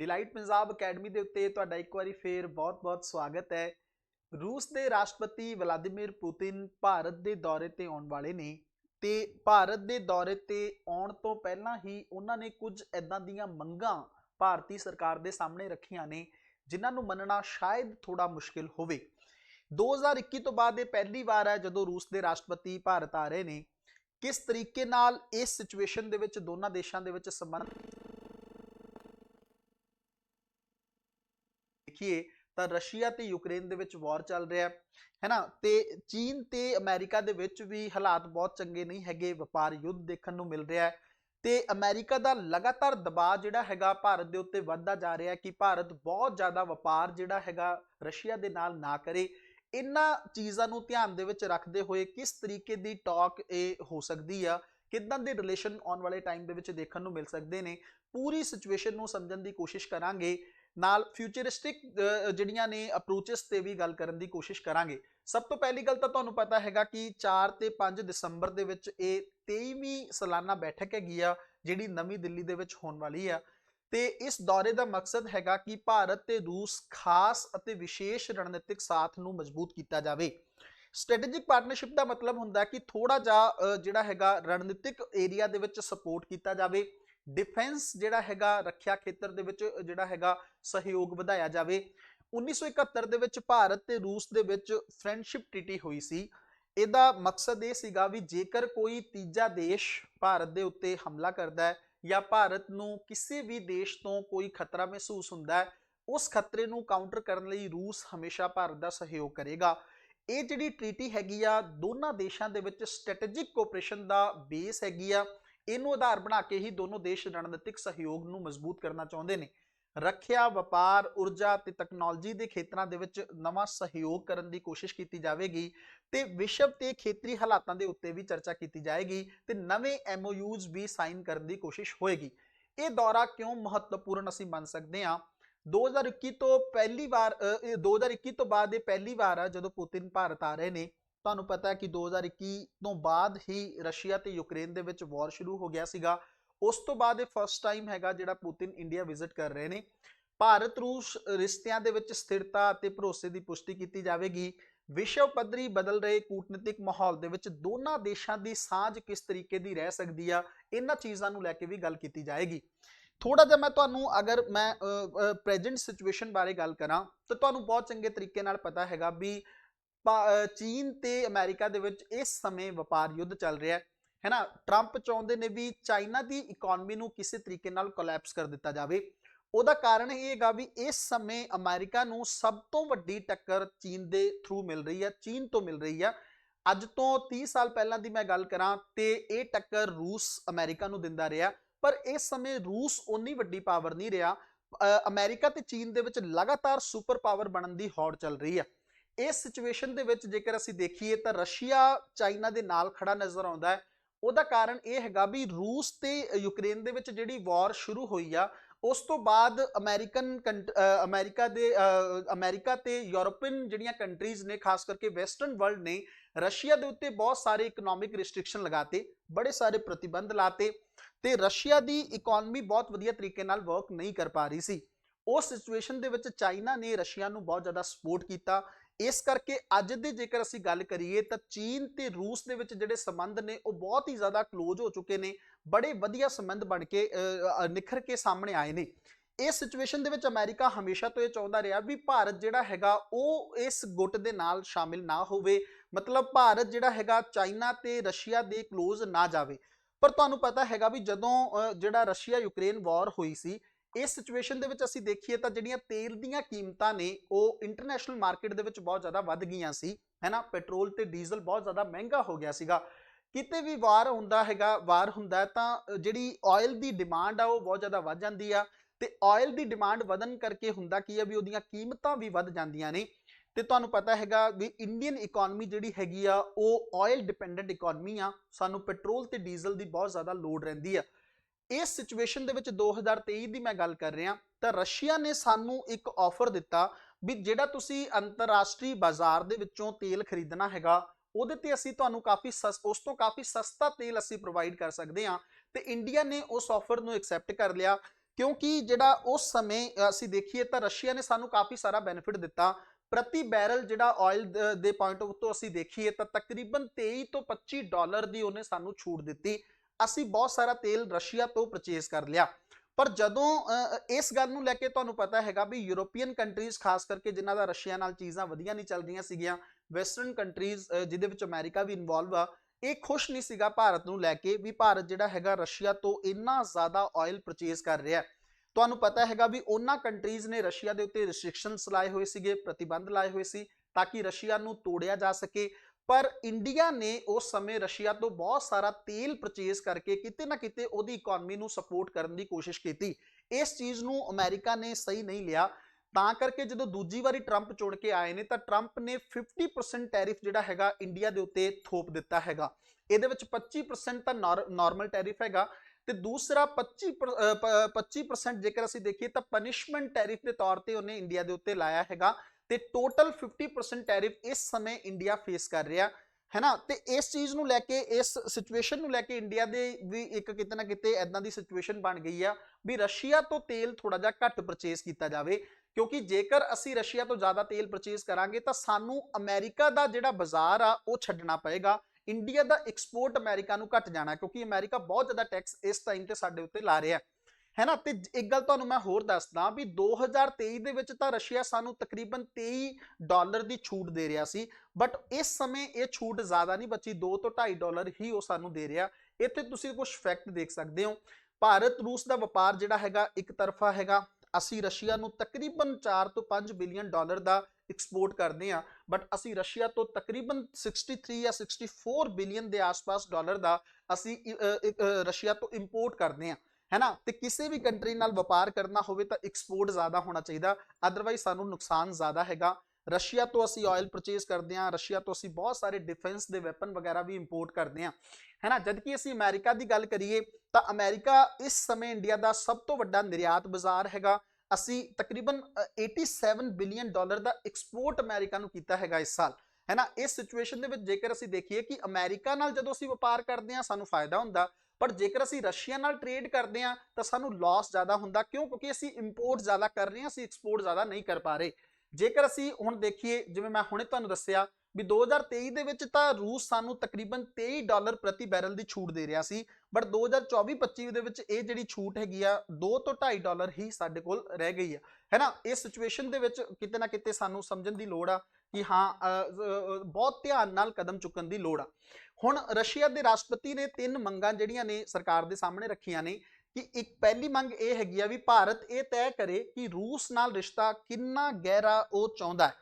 Delight Punjab academy ਦੇ ਉੱਤੇ ਤੁਹਾਡਾ ਇੱਕ ਵਾਰੀ ਫੇਰ ਬਹੁਤ-ਬਹੁਤ ਸਵਾਗਤ ਹੈ। ਰੂਸ ਦੇ ਰਾਸ਼ਟਰਪਤੀ ਵਲਾਦੀਮੀਰ ਪੁਤਿਨ ਭਾਰਤ ਦੇ ਦੌਰੇ ਤੇ ਆਉਣ ਵਾਲੇ ਨੇ ਤੇ ਭਾਰਤ ਦੇ ਦੌਰੇ ਤੇ ਆਉਣ ਤੋਂ ਪਹਿਲਾਂ ਹੀ ਉਹਨਾਂ ਨੇ ਕੁਝ ਐਦਾਂ ਦੀਆਂ ਮੰਗਾਂ ਭਾਰਤੀ ਸਰਕਾਰ ਦੇ ਸਾਹਮਣੇ ਰੱਖੀਆਂ ਨੇ, ਜਿਨ੍ਹਾਂ ਨੂੰ ਮੰਨਣਾ ਸ਼ਾਇਦ ਥੋੜਾ ਮੁਸ਼ਕਿਲ ਹੋਵੇ। 2021 ਤੋਂ ਬਾਅਦ ਇਹ ਪਹਿਲੀ ਵਾਰ ਹੈ ਜਦੋਂ ਰੂਸ ਦੇ ਰਾਸ਼ਟਰਪਤੀ ਭਾਰਤ ਆ ਰਹੇ ਨੇ। ਕਿਸ ਤਰੀਕੇ ਨਾਲ ਇਸ ਸਿਚੁਏਸ਼ਨ ਦੇ ਵਿੱਚ ਦੋਨਾਂ ਦੇਸ਼ਾਂ ਦੇ ਵਿੱਚ ਸੰਬੰਧ ਦੇਖੀਏ ਤਾਂ ਰਸ਼ੀਆ ਤੇ ਯੂਕਰੇਨ ਦੇ ਵਿੱਚ ਵਾਰ ਚੱਲ ਰਿਹਾ ਹੈ, ਹੈਨਾ? ਤੇ ਚੀਨ ਤੇ ਅਮਰੀਕਾ ਦੇ ਵਿੱਚ ਵੀ ਹਾਲਾਤ ਬਹੁਤ ਚੰਗੇ ਨਹੀਂ ਹੈਗੇ, ਵਪਾਰ ਯੁੱਧ ਦੇਖਣ ਨੂੰ ਮਿਲ ਰਿਹਾ ਹੈ। ਤੇ ਅਮਰੀਕਾ ਦਾ ਲਗਾਤਾਰ ਦਬਾਅ ਜਿਹੜਾ ਹੈਗਾ ਭਾਰਤ ਦੇ ਉੱਤੇ ਵੱਧਦਾ ਜਾ ਰਿਹਾ ਕਿ ਭਾਰਤ ਬਹੁਤ ਜ਼ਿਆਦਾ ਵਪਾਰ ਜਿਹੜਾ ਹੈਗਾ ਰਸ਼ੀਆ ਦੇ ਨਾਲ ਨਾ ਕਰੇ। ਇਹਨਾਂ ਚੀਜ਼ਾਂ ਨੂੰ ਧਿਆਨ ਦੇ ਵਿੱਚ ਰੱਖਦੇ ਹੋਏ ਕਿਸ ਤਰੀਕੇ ਦੀ ਟਾਕ ਇਹ ਹੋ ਸਕਦੀ ਆ? ਕਿਦਾਂ ਦੇ ਰਿਲੇਸ਼ਨ ਆਉਣ ਵਾਲੇ ਟਾਈਮ ਦੇ ਵਿੱਚ ਦੇਖਣ ਨੂੰ ਮਿਲ ਸਕਦੇ ਨੇ? ਪੂਰੀ ਸਿਚੁਏਸ਼ਨ ਨੂੰ ਸਮਝਣ ਦੀ ਕੋਸ਼ਿਸ਼ ਕਰਾਂਗੇ। ਨਾਲ ਫਿਊਚਰਿਸਟਿਕ ਜਿਹੜੀਆਂ ਨੇ ਅਪਰੋਚਸ ਤੇ ਵੀ ਗੱਲ ਕਰਨ ਦੀ ਕੋਸ਼ਿਸ਼ ਕਰਾਂਗੇ। ਸਭ ਤੋਂ ਪਹਿਲੀ ਗੱਲ ਤਾਂ ਤੁਹਾਨੂੰ ਪਤਾ ਹੈਗਾ ਕਿ 4 ਤੇ 5 ਦਸੰਬਰ ਦੇ ਵਿੱਚ ਇਹ 23ਵੀਂ ਸਾਲਾਨਾ ਬੈਠਕ ਹੈਗੀ ਆ, ਜਿਹੜੀ ਨਵੀਂ ਦਿੱਲੀ ਦੇ ਵਿੱਚ ਹੋਣ ਵਾਲੀ ਆ। ਤੇ ਇਸ ਦੌਰੇ ਦਾ ਮਕਸਦ ਹੈਗਾ ਕਿ ਭਾਰਤ ਤੇ ਰੂਸ ਖਾਸ ਅਤੇ ਵਿਸ਼ੇਸ਼ ਰਣਨੀਤਿਕ ਸਾਥ ਨੂੰ ਮਜ਼ਬੂਤ ਕੀਤਾ ਜਾਵੇ। ਸਟ੍ਰੈਟੇਜਿਕ ਪਾਰਟਨਰਸ਼ਿਪ ਦਾ ਮਤਲਬ ਹੁੰਦਾ ਕਿ ਥੋੜਾ ਜਿਹਾ ਜਿਹੜਾ ਹੈਗਾ ਰਣਨੀਤਿਕ ਏਰੀਆ ਦੇ ਵਿੱਚ ਸਪੋਰਟ ਕੀਤਾ ਜਾਵੇ। ਡਿਫੈਂਸ ਜਿਹੜਾ ਹੈਗਾ ਰੱਖਿਆ ਖੇਤਰ ਦੇ ਵਿੱਚ, ਜਿਹੜਾ ਹੈਗਾ ਸਹਿਯੋਗ ਵਧਾਇਆ ਜਾਵੇ। 1971 ਦੇ ਵਿੱਚ ਭਾਰਤ ਤੇ ਰੂਸ ਦੇ ਵਿੱਚ ਫਰੈਂਡਸ਼ਿਪ ਟ੍ਰੀਟੀ ਹੋਈ ਸੀ। ਇਹਦਾ ਮਕਸਦ ਇਹ ਸੀਗਾ ਵੀ ਜੇਕਰ ਕੋਈ ਤੀਜਾ ਦੇਸ਼ ਭਾਰਤ ਦੇ ਉੱਤੇ ਹਮਲਾ ਕਰਦਾ ਹੈ ਜਾਂ ਭਾਰਤ ਨੂੰ ਕਿਸੇ ਵੀ ਦੇਸ਼ ਤੋਂ ਕੋਈ ਖਤਰਾ ਮਹਿਸੂਸ ਹੁੰਦਾ ਹੈ, ਉਸ ਖਤਰੇ ਨੂੰ ਕਾਊਂਟਰ ਕਰਨ ਲਈ ਰੂਸ ਹਮੇਸ਼ਾ ਭਾਰਤ ਦਾ ਸਹਿਯੋਗ ਕਰੇਗਾ। ਇਹ ਜਿਹੜੀ ਟ੍ਰੀਟੀ ਹੈਗੀ ਆ, ਦੋਨਾਂ ਦੇਸ਼ਾਂ ਦੇ ਵਿੱਚ ਸਟ੍ਰੈਟੇਜਿਕ ਕੋਆਪਰੇਸ਼ਨ ਦਾ ਬੇਸ ਹੈਗੀ ਆ। ਇਹਨੂੰ ਆਧਾਰ ਬਣਾ ਕੇ ਹੀ ਦੋਨੋਂ ਦੇਸ਼ ਰਣਨੀਤਿਕ ਸਹਿਯੋਗ ਨੂੰ ਮਜ਼ਬੂਤ ਕਰਨਾ ਚਾਹੁੰਦੇ ਨੇ। ਰੱਖਿਆ, ਵਪਾਰ, ਊਰਜਾ ਤੇ ਟੈਕਨੋਲੋਜੀ ਦੇ ਖੇਤਰਾਂ ਦੇ ਵਿੱਚ ਨਵਾਂ ਸਹਿਯੋਗ ਕਰਨ ਦੀ ਕੋਸ਼ਿਸ਼ ਕੀਤੀ ਜਾਵੇਗੀ ਤੇ ਵਿਸ਼ਵ ਤੇ ਖੇਤਰੀ ਹਾਲਾਤਾਂ ਦੇ ਉੱਤੇ ਵੀ ਚਰਚਾ ਕੀਤੀ ਜਾਏਗੀ ਤੇ ਨਵੇਂ ਐਮਓਯੂਜ਼ ਵੀ ਸਾਈਨ ਕਰਨ ਦੀ ਕੋਸ਼ਿਸ਼ ਹੋਏਗੀ। ਇਹ ਦੌਰਾ ਕਿਉਂ ਮਹੱਤਵਪੂਰਨ ਅਸੀਂ ਮੰਨ ਸਕਦੇ ਹਾਂ? 2021 ਤੋਂ ਪਹਿਲੀ ਵਾਰ 2021 ਤੋਂ ਬਾਅਦ ਇਹ ਪਹਿਲੀ ਵਾਰ ਆ ਜਦੋਂ ਪੁਤਿਨ ਭਾਰਤ ਆ ਰਹੇ ਨੇ। ਤੁਹਾਨੂੰ ਪਤਾ ਹੈ ਕਿ 2021 ਤੋਂ ਬਾਅਦ ਹੀ ਰਸ਼ੀਆ ਤੇ ਯੂਕਰੇਨ ਦੇ ਵਿੱਚ ਵਾਰ ਸ਼ੁਰੂ ਹੋ ਗਿਆ ਸੀਗਾ। ਉਸ ਤੋਂ ਬਾਅਦ ਇਹ ਫਸਟ ਟਾਈਮ ਹੈਗਾ ਜਿਹੜਾ ਪੁਤਿਨ ਇੰਡੀਆ ਵਿਜ਼ਿਟ ਕਰ ਰਹੇ ਨੇ। ਭਾਰਤ ਰੂਸ ਰਿਸ਼ਤਿਆਂ ਦੇ ਵਿੱਚ ਸਥਿਰਤਾ ਅਤੇ ਭਰੋਸੇ ਦੀ ਪੁਸ਼ਟੀ ਕੀਤੀ ਜਾਵੇਗੀ। ਵਿਸ਼ਵ ਪੱਧਰੀ ਬਦਲ ਰਹੇ ਕੂਟਨੀਤਿਕ ਮਾਹੌਲ ਦੇ ਵਿੱਚ ਦੋਨਾਂ ਦੇਸ਼ਾਂ ਦੀ ਸਾਂਝ ਕਿਸ ਤਰੀਕੇ ਦੀ ਰਹਿ ਸਕਦੀ ਆ, ਇਹਨਾਂ ਚੀਜ਼ਾਂ ਨੂੰ ਲੈ ਕੇ ਵੀ ਗੱਲ ਕੀਤੀ ਜਾਏਗੀ। ਥੋੜਾ ਜਿਹਾ ਮੈਂ ਤੁਹਾਨੂੰ ਅਗਰ ਮੈਂ ਪ੍ਰੈਜ਼ੈਂਟ ਸਿਚੁਏਸ਼ਨ ਬਾਰੇ ਗੱਲ ਕਰਾਂ, ਤਾਂ ਤੁਹਾਨੂੰ ਬਹੁਤ ਚੰਗੇ ਤਰੀਕੇ ਨਾਲ ਪਤਾ ਹੈਗਾ ਵੀ ਚੀਨ ਤੇ ਅਮਰੀਕਾ ਦੇ ਵਿੱਚ ਇਸ ਸਮੇਂ ਵਪਾਰ ਯੁੱਧ ਚੱਲ ਰਿਹਾ ਹੈ ਨਾ? ਟਰੰਪ ਚਾਹੁੰਦੇ ਨੇ ਵੀ ਚਾਈਨਾ ਦੀ ਇਕਨੋਮੀ ਨੂੰ ਕਿਸੇ ਤਰੀਕੇ ਨਾਲ ਕੋਲੈਪਸ ਕਰ ਦਿੱਤਾ ਜਾਵੇ। ਉਹਦਾ ਕਾਰਨ ਇਹ ਹੈਗਾ ਵੀ ਇਸ ਸਮੇਂ ਅਮਰੀਕਾ ਨੂੰ ਸਭ ਤੋਂ ਵੱਡੀ ਟੱਕਰ ਚੀਨ ਦੇ ਥਰੂ ਮਿਲ ਰਹੀ ਹੈ, ਚੀਨ ਤੋਂ ਮਿਲ ਰਹੀ ਹੈ। ਅੱਜ ਤੋਂ 30 ਸਾਲ ਪਹਿਲਾਂ ਦੀ ਮੈਂ ਗੱਲ ਕਰਾਂ ਤੇ ਇਹ ਟੱਕਰ ਰੂਸ, ਅਮਰੀਕਾ ਨੂੰ ਦਿੰਦਾ ਰਿਹਾ, ਪਰ ਇਸ ਸਮੇਂ ਰੂਸ ਉਨੀ ਵੱਡੀ ਪਾਵਰ ਨਹੀਂ ਰਿਹਾ। ਅਮਰੀਕਾ ਤੇ ਚੀਨ ਦੇ ਵਿੱਚ ਲਗਾਤਾਰ ਸੁਪਰ ਪਾਵਰ ਬਣਨ ਦੀ ਹੌੜ ਚੱਲ ਰਹੀ ਹੈ। ਇਸ ਸਿਚੁਏਸ਼ਨ ਦੇ ਵਿੱਚ ਜੇਕਰ ਅਸੀਂ ਦੇਖੀਏ ਤਾਂ ਰਸ਼ੀਆ ਚਾਈਨਾ ਦੇ ਨਾਲ ਖੜਾ ਨਜ਼ਰ ਆਉਂਦਾ ਹੈ। ਉਹਦਾ ਕਾਰਨ ਇਹ ਹੈਗਾ ਵੀ ਰੂਸ ਤੇ ਯੂਕਰੇਨ ਦੇ ਵਿੱਚ ਜਿਹੜੀ ਵਾਰ ਸ਼ੁਰੂ ਹੋਈ ਆ, ਉਸ ਤੋਂ ਬਾਅਦ ਅਮਰੀਕਨ ਅਮਰੀਕਾ ਦੇ ਅਮਰੀਕਾ ਤੇ ਯੂਰੋਪੀਅਨ ਜਿਹੜੀਆਂ ਕੰਟਰੀਜ਼ ਨੇ, ਖਾਸ ਕਰਕੇ ਵੈਸਟਰਨ ਵਰਲਡ ਨੇ, ਰਸ਼ੀਆ ਦੇ ਉੱਤੇ ਬਹੁਤ ਸਾਰੇ ਇਕਨੋਮਿਕ ਰੈਸਟ੍ਰਿਕਸ਼ਨ ਲਗਾਤੇ, ਬੜੇ ਸਾਰੇ ਪ੍ਰਤੀਬੰਧ ਲਾਤੇ ਤੇ ਰਸ਼ੀਆ ਦੀ ਇਕਨੋਮੀ ਬਹੁਤ ਵਧੀਆ ਤਰੀਕੇ ਨਾਲ ਵਰਕ ਨਹੀਂ ਕਰ ਪਾ ਰਹੀ ਸੀ। ਉਸ ਸਿਚੁਏਸ਼ਨ ਦੇ ਵਿੱਚ ਚਾਈਨਾ ਨੇ ਰਸ਼ੀਆ ਨੂੰ ਬਹੁਤ ਜ਼ਿਆਦਾ ਸਪੋਰਟ ਕੀਤਾ। ਇਸ ਕਰਕੇ ਅੱਜ ਦੇ ਜੇਕਰ ਅਸੀਂ ਗੱਲ ਕਰੀਏ ਤਾਂ ਚੀਨ ਤੇ ਰੂਸ ਦੇ ਵਿੱਚ ਜਿਹੜੇ ਸੰਬੰਧ ਨੇ, ਉਹ ਬਹੁਤ ਹੀ ਜ਼ਿਆਦਾ ਕਲੋਜ਼ ਹੋ ਚੁੱਕੇ ਨੇ, ਬੜੇ ਵਧੀਆ ਸੰਬੰਧ ਬਣ ਕੇ ਨਿਖਰ ਕੇ ਸਾਹਮਣੇ ਆਏ ਨੇ। ਇਸ ਸਿਚੁਏਸ਼ਨ ਦੇ ਵਿੱਚ ਅਮਰੀਕਾ ਹਮੇਸ਼ਾ ਤੋਂ ਇਹ ਚਾਹੁੰਦਾ ਰਿਹਾ ਵੀ ਭਾਰਤ ਜਿਹੜਾ ਹੈਗਾ, ਉਹ ਇਸ ਗੁੱਟ ਦੇ ਨਾਲ ਸ਼ਾਮਿਲ ਨਾ ਹੋਵੇ। ਮਤਲਬ ਭਾਰਤ ਜਿਹੜਾ ਹੈਗਾ, ਚਾਈਨਾ ਤੇ ਰਸ਼ੀਆ ਦੇ ਕਲੋਜ਼ ਨਾ ਜਾਵੇ। ਪਰ ਤੁਹਾਨੂੰ ਪਤਾ ਹੈਗਾ ਵੀ ਜਦੋਂ ਜਿਹੜਾ ਰਸ਼ੀਆ ਯੂਕਰੇਨ ਵਾਰ ਹੋਈ ਸੀ ਇਸ ਸਿਚੁਏਸ਼ਨ ਦੇ ਵਿੱਚ ਅਸੀਂ ਦੇਖੀਏ ਤਾਂ ਜਿਹੜੀਆਂ ਤੇਲ ਦੀਆਂ ਕੀਮਤਾਂ ਨੇ, ਉਹ ਇੰਟਰਨੈਸ਼ਨਲ ਮਾਰਕੀਟ ਦੇ ਵਿੱਚ ਬਹੁਤ ਜ਼ਿਆਦਾ ਵੱਧ ਗਈਆਂ ਸੀ ਹੈਨਾ ਪੈਟਰੋਲ ਤੇ ਡੀਜ਼ਲ ਬਹੁਤ ਜ਼ਿਆਦਾ ਮਹਿੰਗਾ ਹੋ ਗਿਆ ਸੀਗਾ। ਕਿਤੇ ਵੀ ਵਾਰ ਹੁੰਦਾ ਹੈਗਾ, ਵਾਰ ਹੁੰਦਾ ਤਾਂ ਜਿਹੜੀ ਆਇਲ ਦੀ ਡਿਮਾਂਡ ਆ, ਉਹ ਬਹੁਤ ਜ਼ਿਆਦਾ ਵੱਧ ਜਾਂਦੀ ਆ। ਤੇ ਆਇਲ ਦੀ ਡਿਮਾਂਡ ਵਧਣ ਕਰਕੇ ਹੁੰਦਾ ਕੀ ਆ ਵੀ ਉਹਦੀਆਂ ਕੀਮਤਾਂ ਵੀ ਵੱਧ ਜਾਂਦੀਆਂ ਨੇ। ਤੇ ਤੁਹਾਨੂੰ ਪਤਾ ਹੈਗਾ ਵੀ ਇੰਡੀਅਨ ਇਕਨੋਮੀ ਜਿਹੜੀ ਹੈਗੀ ਆ, ਉਹ ਆਇਲ ਡਿਪੈਂਡੈਂਟ ਇਕਨੋਮੀ ਆ। ਸਾਨੂੰ ਪੈਟਰੋਲ ਤੇ ਡੀਜ਼ਲ ਦੀ ਬਹੁਤ ਜ਼ਿਆਦਾ ਲੋਡ ਰਹਿੰਦੀ ਆ। ਇਸ ਸਿਚੁਏਸ਼ਨ ਦੇ ਵਿੱਚ 2023 ਦੀ ਮੈਂ ਗੱਲ ਕਰ ਰਿਹਾ, ਤਾਂ ਰਸ਼ੀਆ ਨੇ ਸਾਨੂੰ ਇੱਕ ਆਫਰ ਦਿੱਤਾ ਵੀ ਜਿਹੜਾ ਤੁਸੀਂ ਅੰਤਰਰਾਸ਼ਟਰੀ ਬਾਜ਼ਾਰ ਦੇ ਵਿੱਚੋਂ ਤੇਲ ਖਰੀਦਣਾ ਹੈਗਾ, ਉਹਦੇ ਤੇ ਅਸੀਂ ਤੁਹਾਨੂੰ ਕਾਫੀ ਉਸ ਤੋਂ ਕਾਫੀ ਸਸਤਾ ਤੇਲ ਅਸੀਂ ਪ੍ਰੋਵਾਈਡ ਕਰ ਸਕਦੇ ਹਾਂ, ਤੇ ਇੰਡੀਆ ਨੇ ਉਸ ਆਫਰ ਨੂੰ ਐਕਸੈਪਟ ਕਰ ਲਿਆ, ਕਿਉਂਕਿ ਜਿਹੜਾ ਉਸ ਸਮੇਂ ਅਸੀਂ ਦੇਖੀਏ ਤਾਂ ਰਸ਼ੀਆ ਨੇ ਸਾਨੂੰ ਕਾਫੀ ਸਾਰਾ ਬੈਨੀਫਿਟ ਦਿੱਤਾ, ਪ੍ਰਤੀ ਬੈਰਲ ਜਿਹੜਾ ਆਇਲ ਦੇ ਪੁਆਇੰਟ ਆਫ ਤੋਂ ਅਸੀਂ ਦੇਖੀਏ ਤਾਂ ਤਕਰੀਬਨ 23 ਤੋਂ 25 ਡਾਲਰ ਦੀ ਉਹਨੇ ਸਾਨੂੰ ਛੂਟ ਦਿੱਤੀ ਅਸੀਂ ਬਹੁਤ ਸਾਰਾ ਤੇਲ ਰਸ਼ੀਆ ਤੋਂ ਪਰਚੇਸ ਕਰ ਲਿਆ। ਪਰ ਜਦੋਂ ਇਸ ਗੱਲ ਨੂੰ ਲੈ ਕੇ ਤੁਹਾਨੂੰ ਪਤਾ ਹੈਗਾ ਵੀ ਯੂਰੋਪੀਅਨ ਕੰਟਰੀਜ਼ ਖਾਸ ਕਰਕੇ ਜਿਨ੍ਹਾਂ ਦਾ ਰਸ਼ੀਆ ਨਾਲ ਚੀਜ਼ਾਂ ਵਧੀਆ ਨਹੀਂ ਚੱਲ ਰਹੀਆਂ ਸੀਗੀਆਂ ਵੈਸਟਰਨ ਕੰਟਰੀਜ਼ ਜਿਹਦੇ ਵਿੱਚ ਅਮਰੀਕਾ ਵੀ ਇਨਵੋਲਵ ਆ, ਇਹ ਖੁਸ਼ ਨਹੀਂ ਸੀਗਾ ਭਾਰਤ ਨੂੰ ਲੈ ਕੇ ਵੀ ਭਾਰਤ ਜਿਹੜਾ ਹੈਗਾ ਰਸ਼ੀਆ ਤੋਂ ਇੰਨਾ ਜ਼ਿਆਦਾ ਆਇਲ ਪਰਚੇਸ ਕਰ ਰਿਹਾ ਤੁਹਾਨੂੰ ਪਤਾ ਹੈਗਾ ਵੀ ਉਹਨਾਂ ਕੰਟਰੀਜ਼ ਨੇ ਰਸ਼ੀਆ ਦੇ ਉੱਤੇ ਰਿਸਟ੍ਰਿਕਸ਼ਨਸ ਲਾਏ ਹੋਏ ਸੀਗੇ, ਪ੍ਰਤੀਬੰਧ ਲਾਏ ਹੋਏ ਸੀ, ਤਾਂ ਕਿ ਰਸ਼ੀਆ ਨੂੰ ਤੋੜਿਆ ਜਾ ਸਕੇ। ਪਰ ਇੰਡੀਆ ਨੇ ਉਸ ਸਮੇਂ ਰਸ਼ੀਆ ਤੋਂ ਬਹੁਤ ਸਾਰਾ ਤੇਲ ਪਰਚੇਸ ਕਰਕੇ ਕਿਤੇ ਨਾ ਕਿਤੇ ਉਹਦੀ ਇਕਨੋਮੀ ਨੂੰ ਸਪੋਰਟ ਕਰਨ ਦੀ ਕੋਸ਼ਿਸ਼ ਕੀਤੀ। ਇਸ ਚੀਜ਼ ਨੂੰ ਅਮਰੀਕਾ ਨੇ ਸਹੀ ਨਹੀਂ ਲਿਆ। ਤਾਂ ਕਰਕੇ ਜਦੋਂ ਦੂਜੀ ਵਾਰੀ ਟਰੰਪ ਚੁਣ ਕੇ ਆਏ ਨੇ ਤਾਂ ਟਰੰਪ ਨੇ 50% ਟੈਰਿਫ ਜਿਹੜਾ ਹੈਗਾ ਇੰਡੀਆ ਦੇ ਉੱਤੇ ਥੋਪ ਦਿੱਤਾ ਹੈਗਾ। ਇਹਦੇ ਵਿੱਚ 25% ਤਾਂ ਨਾਰਮਲ ਟੈਰਿਫ ਹੈਗਾ ਤੇ ਦੂਸਰਾ 25 ਪਰ- ਅ, 25% ਜੇਕਰ ਅਸੀਂ ਦੇਖੀਏ ਤਾਂ ਪਨਿਸ਼ਮੈਂਟ ਟੈਰਿਫ ਦੇ ਤੌਰ ਤੇ ਉਹਨੇ ਇੰਡੀਆ ਦੇ ਉੱਤੇ ਲਾਇਆ ਹੈਗਾ। ਤੇ ਟੋਟਲ 50% ਟੈਰਿਫ ਇਸ ਸਮੇਂ ਇੰਡੀਆ ਫੇਸ ਕਰ ਰਿਹਾ, ਹੈ ਨਾ? ਤੇ ਇਸ ਚੀਜ਼ ਨੂੰ ਲੈ ਕੇ, ਇਸ ਸਿਚੁਏਸ਼ਨ ਨੂੰ ਲੈ ਕੇ ਇੰਡੀਆ ਦੇ ਵੀ ਇੱਕ ਕਿਤੇ ਨਾ ਕਿਤੇ ਐਦਾਂ ਦੀ ਸਿਚੁਏਸ਼ਨ ਬਣ ਗਈ ਆ ਵੀ ਰਸ਼ੀਆ ਤੋਂ ਤੇਲ ਥੋੜਾ ਜਿਹਾ ਘੱਟ ਪਰਚੇਸ ਕੀਤਾ ਜਾਵੇ, ਕਿਉਂਕਿ ਜੇਕਰ ਅਸੀਂ ਰਸ਼ੀਆ ਤੋਂ ਜ਼ਿਆਦਾ ਤੇਲ ਪਰਚੇਸ ਕਰਾਂਗੇ ਤਾਂ ਸਾਨੂੰ ਅਮਰੀਕਾ ਦਾ ਜਿਹੜਾ ਬਾਜ਼ਾਰ ਆ, ਉਹ ਛੱਡਣਾ ਪਏਗਾ। ਇੰਡੀਆ ਦਾ ਐਕਸਪੋਰਟ ਅਮਰੀਕਾ ਨੂੰ ਘਟ ਜਾਣਾ, ਕਿਉਂਕਿ ਅਮਰੀਕਾ ਬਹੁਤ ਜ਼ਿਆਦਾ ਟੈਕਸ ਇਸ ਟਾਈਮ ਤੇ ਸਾਡੇ ਉੱਤੇ ਲਾ ਰਿਹਾ। ਹੈ ਹੈ ਨਾ ਤੇ ਇੱਕ ਗੱਲ ਤੁਹਾਨੂੰ ਮੈਂ ਹੋਰ ਦੱਸਦਾ ਵੀ 2023 ਦੇ ਵਿੱਚ ਤਾਂ ਰਸ਼ੀਆ ਸਾਨੂੰ ਤਕਰੀਬਨ 23 ਡਾਲਰ ਦੀ ਛੂਟ ਦੇ ਰਿਹਾ ਸੀ ਬਟ ਇਸ ਸਮੇਂ ਇਹ ਛੂਟ ਜ਼ਿਆਦਾ ਨਹੀਂ ਬਚੀ 2 ਤੋਂ 2.5 ਡਾਲਰ ਹੀ ਉਹ ਸਾਨੂੰ ਦੇ ਰਿਹਾ। ਇੱਥੇ ਤੁਸੀਂ ਕੁਝ ਫੈਕਟ ਦੇਖ ਸਕਦੇ ਹੋ। ਭਾਰਤ, ਰੂਸ ਦਾ ਵਪਾਰ ਜਿਹੜਾ ਹੈਗਾ, ਇੱਕ ਤਰਫਾ ਹੈਗਾ। ਅਸੀਂ ਰਸ਼ੀਆ ਨੂੰ ਤਕਰੀਬਨ 4 ਤੋਂ 5 ਬਿਲੀਅਨ ਡਾਲਰ ਦਾ ਐਕਸਪੋਰਟ ਕਰਦੇ ਆ ਬਟ ਅਸੀਂ ਰਸ਼ੀਆ ਤੋਂ ਤਕਰੀਬਨ 63 ਜਾਂ 64 ਬਿਲੀਅਨ ਦੇ ਆਸ-ਪਾਸ ਡਾਲਰ ਦਾ ਅਸੀਂ ਰਸ਼ੀਆ ਤੋਂ ਇੰਪੋਰਟ ਕਰਦੇ ਆ ਹੈ ਨਾ? ਤੇ ਕਿਸੇ ਵੀ ਕੰਟਰੀ ਨਾਲ ਵਪਾਰ ਕਰਨਾ ਹੋਵੇ ਤਾਂ ਐਕਸਪੋਰਟ ਜ਼ਿਆਦਾ ਹੋਣਾ ਚਾਹੀਦਾ। ਅਦਰਵਾਈਜ਼ ਸਾਨੂੰ ਨੁਕਸਾਨ ਜ਼ਿਆਦਾ ਹੈਗਾ। ਰਸ਼ੀਆ ਤੋਂ ਅਸੀਂ ਆਇਲ ਪਰਚੇਸ ਕਰਦੇ ਹਾਂ। ਰਸ਼ੀਆ ਤੋਂ ਅਸੀਂ ਬਹੁਤ ਸਾਰੇ ਡਿਫੈਂਸ ਦੇ ਵੈਪਨ ਵਗੈਰਾ ਵੀ ਇੰਪੋਰਟ ਕਰਦੇ ਹਾਂ। ਹੈ ਨਾ? ਜਦ ਅਸੀਂ ਅਮਰੀਕਾ ਦੀ ਗੱਲ ਕਰੀਏ ਤਾਂ ਅਮਰੀਕਾ ਇਸ ਸਮੇਂ ਇੰਡੀਆ ਦਾ ਸਭ ਤੋਂ ਵੱਡਾ ਨਿਰਯਾਤ ਬਾਜ਼ਾਰ ਹੈਗਾ। ਅਸੀਂ ਤਕਰੀਬਨ ਅ, 87 ਬਿਲੀਅਨ ਡਾਲਰ ਦਾ ਐਕਸਪੋਰਟ ਅਮਰੀਕਾ ਨੂੰ ਕੀਤਾ ਹੈਗਾ ਇਸ ਸਾਲ। ਹੈ ਨਾ? ਇਸ ਸਿਚੁਏਸ਼ਨ ਦੇ ਵਿੱਚ ਜੇਕਰ ਅਸੀਂ ਦੇਖੀਏ ਕਿ ਅਮਰੀਕਾ ਨਾਲ ਜਦੋਂ ਅਸੀਂ ਵਪਾਰ ਕਰਦੇ ਹਾਂ ਸਾਨੂੰ ਫਾਇਦਾ ਹੁੰਦਾ। ਪਰ ਜੇਕਰ ਅਸੀਂ ਰਸ਼ੀਆ ਨਾਲ ਟ੍ਰੇਡ ਕਰਦੇ ਹਾਂ, ਤਾਂ ਸਾਨੂੰ ਲਾਸ ਜ਼ਿਆਦਾ ਹੁੰਦਾ ਕਿਉਂ? ਕਿਉਂਕਿ ਅਸੀਂ ਇੰਪੋਰਟ ਜ਼ਿਆਦਾ ਕਰ ਰਹੇ ਹਾਂ, ਅਸੀਂ ਐਕਸਪੋਰਟ ਜ਼ਿਆਦਾ ਨਹੀਂ ਕਰ ਪਾ ਰਹੇ। ਜੇਕਰ ਅਸੀਂ ਹੁਣ ਦੇਖੀਏ, ਜਿਵੇਂ ਮੈਂ ਹੁਣੇ ਤੁਹਾਨੂੰ ਦੱਸਿਆ ਵੀ 2023 ਦੇ ਵਿੱਚ ਤਾਂ ਰੂਸ ਸਾਨੂੰ ਤਕਰੀਬਨ 23 ਡਾਲਰ ਪ੍ਰਤੀ ਬੈਰਲ ਦੀ ਛੂਟ ਦੇ ਰਿਹਾ ਸੀ ਬਟ 2024-25 ਦੇ ਵਿੱਚ ਇਹ ਜਿਹੜੀ ਛੂਟ ਹੈਗੀ ਆ 2 ਤੋਂ 2.5 ਡਾਲਰ ਹੀ ਸਾਡੇ ਕੋਲ ਰਹਿ ਗਈ ਆ। ਹੈ ਨਾ ਇਸ ਸਿਚੁਏਸ਼ਨ ਦੇ ਵਿੱਚ ਕਿਤੇ ਨਾ ਕਿਤੇ ਸਾਨੂੰ ਸਮਝਣ ਦੀ ਲੋੜ ਆ ਕਿ ਹਾਂ ਬਹੁਤ ਧਿਆਨ ਨਾਲ ਕਦਮ ਚੁੱਕਣ ਦੀ ਲੋੜ ਆ। ਹੁਣ ਰਸ਼ੀਆ ਦੇ ਰਾਸ਼ਟਰਪਤੀ ਨੇ ਤਿੰਨ ਮੰਗਾਂ ਜਿਹੜੀਆਂ ਨੇ ਸਰਕਾਰ ਦੇ ਸਾਹਮਣੇ ਰੱਖੀਆਂ ਨੇ ਕਿ ਇੱਕ ਪਹਿਲੀ ਮੰਗ ਇਹ ਹੈਗੀ ਆ ਵੀ ਭਾਰਤ ਇਹ ਤੈਅ ਕਰੇ ਕਿ ਰੂਸ ਨਾਲ ਰਿਸ਼ਤਾ ਕਿੰਨਾ ਗਹਿਰਾ ਉਹ ਚਾਹੁੰਦਾ ਹੈ।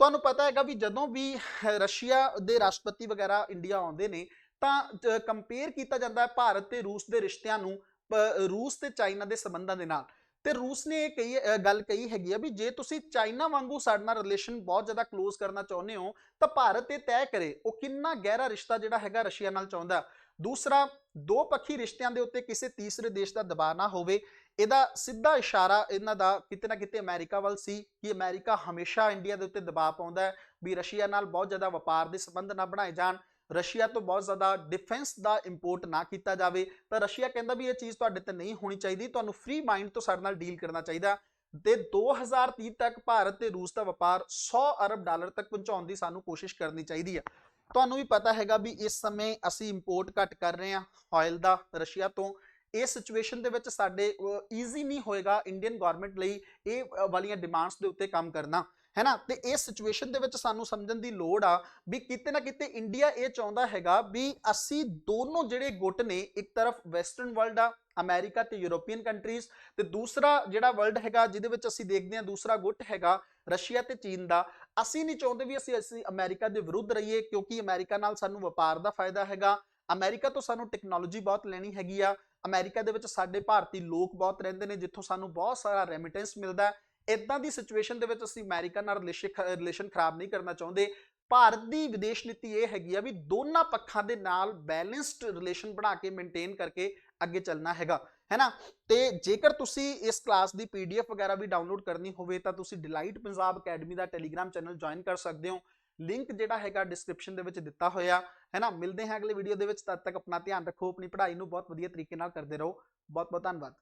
ਤੁਹਾਨੂੰ ਪਤਾ ਹੈਗਾ ਵੀ ਜਦੋਂ ਵੀ ਰਸ਼ੀਆ ਦੇ ਰਾਸ਼ਟਰਪਤੀ ਵਗੈਰਾ ਇੰਡੀਆ ਆਉਂਦੇ ਨੇ, ਤਾਂ ਕੰਪੇਅਰ ਕੀਤਾ ਜਾਂਦਾ ਹੈ ਭਾਰਤ ਤੇ ਰੂਸ ਦੇ ਰਿਸ਼ਤਿਆਂ ਨੂੰ, ਪ- ਰੂਸ ਤੇ ਚਾਈਨਾ ਦੇ ਸੰਬੰਧਾਂ ਦੇ ਨਾਲ। ਤੇ ਰੂਸ ਨੇ ਇਹ ਕਹੀ ਗੱਲ ਕਹੀ ਹੈਗੀ ਆ ਵੀ ਜੇ ਤੁਸੀਂ ਚਾਈਨਾ ਵਾਂਗੂ ਸਾਡੇ ਨਾਲ ਰਿਲੇਸ਼ਨ ਬਹੁਤ ਜ਼ਿਆਦਾ ক্লোਜ਼ ਕਰਨਾ ਚਾਹੁੰਦੇ ਹੋ, ਤਾਂ ਭਾਰਤ ਇਹ ਤੈਅ ਕਰੇ, ਉਹ ਕਿੰਨਾ ਗਹਿਰਾ ਰਿਸ਼ਤਾ ਜਿਹੜਾ ਹੈਗਾ ਰਸ਼ੀਆ ਨਾਲ ਚਾਹੁੰਦਾ। ਦੂਸਰਾ ਦੋ ਪੱਖੀ ਰਿਸ਼ਤਿਆਂ ਦੇ ਉੱਤੇ ਕਿਸੇ ਤੀਸਰੇ ਦੇਸ਼ ਦਾ ਦਬਾਅ ਨਾ ਹੋਵੇ, ਇਹਦਾ ਸਿੱਧਾ ਇਸ਼ਾਰਾ ਇਹਨਾਂ ਦਾ ਕਿਤੇ ਨਾ ਕਿਤੇ ਅਮਰੀਕਾ ਵੱਲ ਸੀ ਕਿ ਅਮਰੀਕਾ ਹਮੇਸ਼ਾ ਇੰਡੀਆ ਦੇ ਉੱਤੇ ਦਬਾਅ ਪਾਉਂਦਾ ਹੈ ਵੀ ਰਸ਼ੀਆ ਨਾਲ ਬਹੁਤ ਜ਼ਿਆਦਾ ਵਪਾਰ ਦੇ ਸੰਬੰਧ ਨਾ ਬਣਾਏ ਜਾਣ, ਰਸ਼ੀਆ ਤੋਂ ਬਹੁਤ ਜ਼ਿਆਦਾ ਡਿਫੈਂਸ ਦਾ ਇੰਪੋਰਟ ਨਾ ਕੀਤਾ ਜਾਵੇ, ਤਾਂ ਰਸ਼ੀਆ ਕਹਿੰਦਾ ਵੀ ਇਹ ਚੀਜ਼ ਤੁਹਾਡੇ ਤੇ ਨਹੀਂ ਹੋਣੀ ਚਾਹੀਦੀ, ਤੁਹਾਨੂੰ ਫ੍ਰੀ ਮਾਈਂਡ ਤੋਂ ਸਾਡੇ ਨਾਲ ਡੀਲ ਕਰਨਾ ਚਾਹੀਦਾ ਤੇ 2030 ਤੱਕ ਭਾਰਤ ਤੇ ਰੂਸ ਦਾ ਵਪਾਰ 100 ਅਰਬ ਡਾਲਰ ਤੱਕ ਪਹੁੰਚਾਉਣ ਦੀ ਸਾਨੂੰ ਕੋਸ਼ਿਸ਼ ਕਰਨੀ ਚਾਹੀਦੀ ਹੈ। ਤੁਹਾਨੂੰ ਵੀ ਪਤਾ ਹੈਗਾ ਵੀ ਇਸ ਸਮੇਂ ਅਸੀਂ ਇੰਪੋਰਟ ਘੱਟ ਕਰ ਰਹੇ ਹਾਂ ਆਇਲ ਦਾ ਰਸ਼ੀਆ ਤੋਂ। ਇਹ ਸਿਚੁਏਸ਼ਨ ਦੇ ਵਿੱਚ ਸਾਡੇ ਈਜ਼ੀ ਨਹੀਂ ਹੋਏਗਾ ਇੰਡੀਅਨ ਗਵਰਨਮੈਂਟ ਲਈ ਇਹ ਵਾਲੀਆਂ ਡਿਮਾਂਡਸ ਦੇ ਉੱਤੇ ਕੰਮ ਕਰਨਾ, ਹੈ ਨਾ? ਤੇ ਇਸ ਸਿਚੁਏਸ਼ਨ ਦੇ ਵਿੱਚ ਸਾਨੂੰ ਸਮਝਣ ਦੀ ਲੋੜ ਆ ਵੀ ਕਿਤੇ ਨਾ ਕਿਤੇ ਇੰਡੀਆ ਇਹ ਚਾਹੁੰਦਾ ਹੈਗਾ ਵੀ ਅਸੀਂ ਦੋਨੋਂ ਜਿਹੜੇ ਗੁੱਟ ਨੇ, ਇੱਕ ਤਰਫ ਵੈਸਟਰਨ ਵਰਲਡ ਆ ਅਮਰੀਕਾ ਤੇ ਯੂਰੋਪੀਅਨ ਕੰਟਰੀਜ਼ ਤੇ ਦੂਸਰਾ ਜਿਹੜਾ ਵਰਲਡ ਹੈਗਾ ਜਿਹਦੇ ਵਿੱਚ ਅਸੀਂ ਦੇਖਦੇ ਹਾਂ ਦੂਸਰਾ ਗੁੱਟ ਹੈਗਾ ਰਸ਼ੀਆ ਤੇ ਚੀਨ ਦਾ ਅਸੀਂ ਨਹੀਂ ਚਾਹੁੰਦੇ ਵੀ ਅਸੀਂ ਅਸੀਂ ਅਮਰੀਕਾ ਦੇ ਵਿਰੁੱਧ ਰਹੀਏ, ਕਿਉਂਕਿ ਅਮਰੀਕਾ ਨਾਲ ਸਾਨੂੰ ਵਪਾਰ ਦਾ ਫਾਇਦਾ ਹੈਗਾ। ਅਮਰੀਕਾ ਤੋਂ ਸਾਨੂੰ ਟੈਕਨੋਲੋਜੀ ਬਹੁਤ ਲੈਣੀ ਹੈਗੀ ਆ। ਅਮਰੀਕਾ ਦੇ ਵਿੱਚ ਸਾਡੇ ਭਾਰਤੀ ਲੋਕ ਬਹੁਤ ਰਹਿੰਦੇ ਨੇ, ਜਿੱਥੋਂ ਸਾਨੂੰ ਬਹੁਤ ਸਾਰਾ ਰੈਮਿਟੈਂਸ ਮਿਲਦਾ ਹੈ। ਇਦਾਂ ਦੀ ਸਿਚੁਏਸ਼ਨ ਦੇ ਵਿੱਚ ਅਸੀਂ ਅਮਰੀਕਾ ਨਾਲ ਰਿਲੇਸ਼ਨ ਖਰਾਬ ਨਹੀਂ ਕਰਨਾ ਚਾਹੁੰਦੇ। ਭਾਰਤ ਦੀ ਵਿਦੇਸ਼ ਨੀਤੀ ਇਹ ਹੈਗੀ ਆ ਵੀ ਦੋਨਾਂ ਪੱਖਾਂ ਦੇ ਨਾਲ ਬੈਲੈਂਸਡ ਰਿਲੇਸ਼ਨ ਬਣਾ ਕੇ ਮੇਨਟੇਨ ਕਰਕੇ ਅੱਗੇ ਚੱਲਣਾ ਹੈਗਾ, ਹੈਨਾ? ਤੇ ਜੇਕਰ ਤੁਸੀਂ ਇਸ ਕਲਾਸ ਦੀ ਪੀਡੀਐਫ ਵਗੈਰਾ ਵੀ ਡਾਊਨਲੋਡ ਕਰਨੀ ਹੋਵੇ ਤਾਂ ਤੁਸੀਂ ਡਿਲਾਈਟ ਪੰਜਾਬ ਅਕੈਡਮੀ ਦਾ ਟੈਲੀਗ੍ਰਾਮ ਚੈਨਲ ਜੁਆਇਨ ਕਰ ਸਕਦੇ ਹੋ। ਲਿੰਕ ਜਿਹੜਾ ਹੈਗਾ ਡਿਸਕ੍ਰਿਪਸ਼ਨ ਦੇ ਵਿੱਚ ਦਿੱਤਾ ਹੋਇਆ ਹੈ ਨਾ ਮਿਲਦੇ ਹਾਂ ਅਗਲੇ ਵੀਡੀਓ ਦੇ ਵਿੱਚ, ਤਦ ਤੱਕ ਆਪਣਾ ਧਿਆਨ ਰੱਖੋ, ਆਪਣੀ ਪੜ੍ਹਾਈ ਨੂੰ ਬਹੁਤ ਵਧੀਆ ਤਰੀਕੇ ਨਾਲ ਕਰਦੇ ਰਹੋ। ਬਹੁਤ ਬਹੁਤ ਧੰਨਵਾਦ।